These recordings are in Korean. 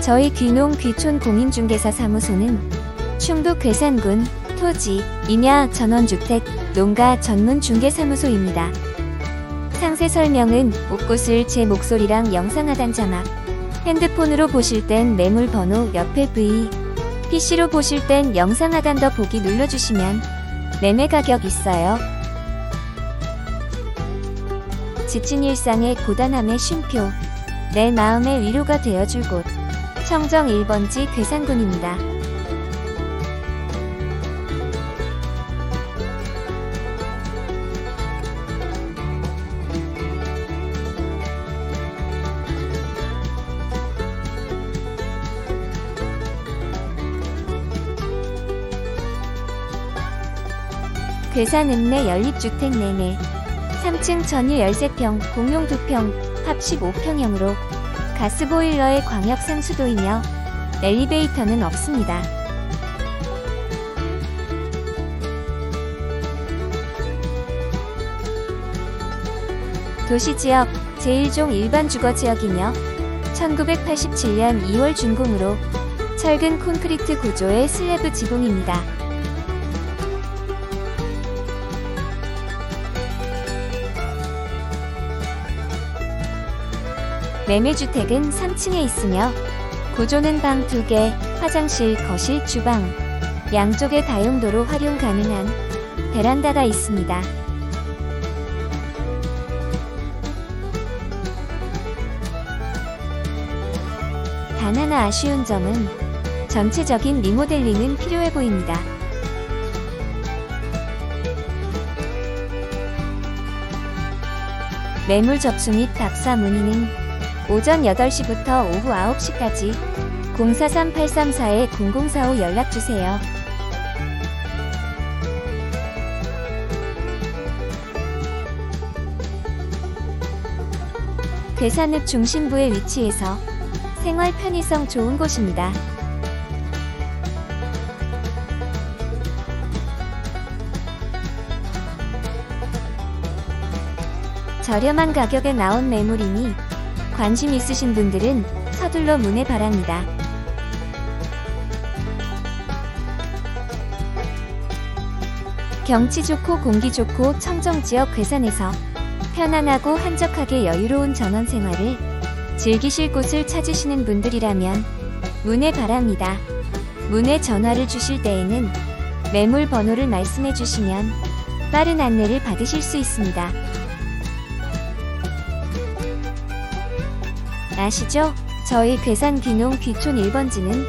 저희 귀농 귀촌 공인중개사 사무소는 충북 괴산군 토지, 임야 전원주택, 농가 전문 중개사무소입니다. 상세 설명은 옷곳을 제 목소리랑 영상 하단 자막, 핸드폰으로 보실 땐 매물 번호 옆에 V, PC로 보실 땐 영상 하단 더 보기 눌러주시면 매매 가격 있어요. 지친 일상의 고단함의 쉼표, 내 마음의 위로가 되어줄 곳, 청정 1번지 괴산군입니다. 괴산 읍내 연립주택 매매 3층 전유 13평, 공용 2평, 합 15평형으로 가스보일러의 광역 상수도이며 엘리베이터는 없습니다. 도시지역 제1종 일반 주거지역이며 1987년 2월 준공으로 철근 콘크리트 구조의 슬래브 지붕입니다. 매매주택은 3층에 있으며 구조는 방 2개, 화장실, 거실, 주방, 양쪽에 다용도로 활용 가능한 베란다가 있습니다. 단 하나 아쉬운 점은 전체적인 리모델링은 필요해 보입니다. 매물 접수 및 답사 문의는 오전 8시부터 오후 9시까지 043-834-0045 연락주세요. 괴산읍 중심부에 위치해서 생활 편의성 좋은 곳입니다. 저렴한 가격에 나온 매물이니 관심 있으신 분들은 서둘러 문의 바랍니다. 경치 좋고 공기 좋고 청정 지역 괴산에서 편안하고 한적하게 여유로운 전원 생활을 즐기실 곳을 찾으시는 분들이라면 문의 바랍니다. 문의 전화를 주실 때에는 매물 번호를 말씀해 주시면 빠른 안내를 받으실 수 있습니다. 아시죠? 저희 괴산 귀농 귀촌 1번지는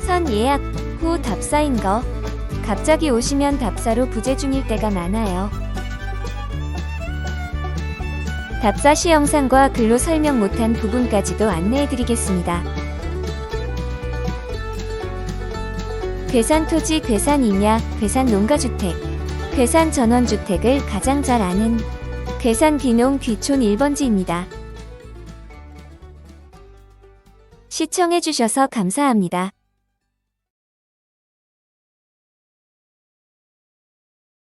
선 예약 후 답사인 거 갑자기 오시면 답사로 부재 중일 때가 많아요. 답사 시 영상과 글로 설명 못한 부분까지도 안내해 드리겠습니다. 괴산 토지 괴산 임야 괴산 농가주택 괴산 전원주택을 가장 잘 아는 괴산 귀농 귀촌 1번지입니다. 시청해주셔서 감사합니다.